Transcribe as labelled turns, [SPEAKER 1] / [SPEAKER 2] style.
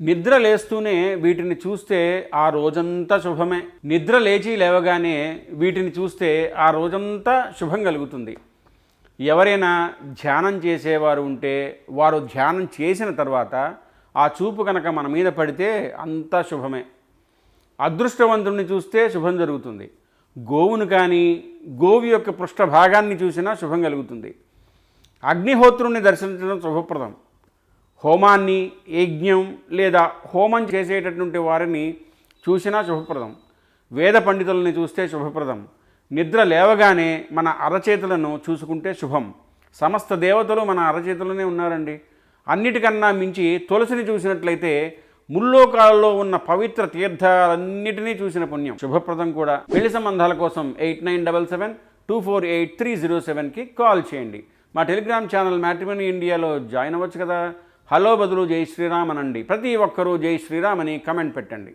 [SPEAKER 1] నిద్ర లేస్తూనే వీటిని చూస్తే ఆ రోజంతా శుభమే. నిద్ర లేచి లేవగానే వీటిని చూస్తే ఆ రోజంతా శుభం కలుగుతుంది. ఎవరైనా ధ్యానం చేసేవారు ఉంటే వారు ధ్యానం చేసిన తర్వాత ఆ చూపు కనుక మన మీద పడితే అంతా శుభమే. అదృష్టవంతుడిని చూస్తే శుభం జరుగుతుంది. గోవును కానీ గోవు యొక్క పృష్ఠభాగాన్ని చూసినా శుభం కలుగుతుంది. అగ్నిహోత్రుణ్ణి దర్శించడం శుభప్రదం. హోమాన్ని యజ్ఞం లేదా హోమం చేసేటటువంటి వారిని చూసినా శుభప్రదం. వేద పండితులని చూస్తే శుభప్రదం. నిద్ర లేవగానే మన అరచేతులను చూసుకుంటే శుభం. సమస్త దేవతలు మన అరచేతులనే ఉన్నారండి. అన్నిటికన్నా మించి తులసిని చూసినట్లయితే ముల్లోకాలలో ఉన్న పవిత్ర తీర్థాలన్నిటినీ చూసిన పుణ్యం. శుభప్రదం కూడా. పెళ్ళి సంబంధాల కోసం eight nine double seven two four eight three zero సెవెన్కి కాల్ చేయండి మా టెలిగ్రామ్ ఛానల్ మ్యాట్రిమనీ ఇండియాలో జాయిన్ అవ్వచ్చు కదా హలో బదులు జై శ్రీరామ్ అనండి ప్రతి ఒక్కరూ జై శ్రీరామ్ అని కమెంట్ పెట్టండి.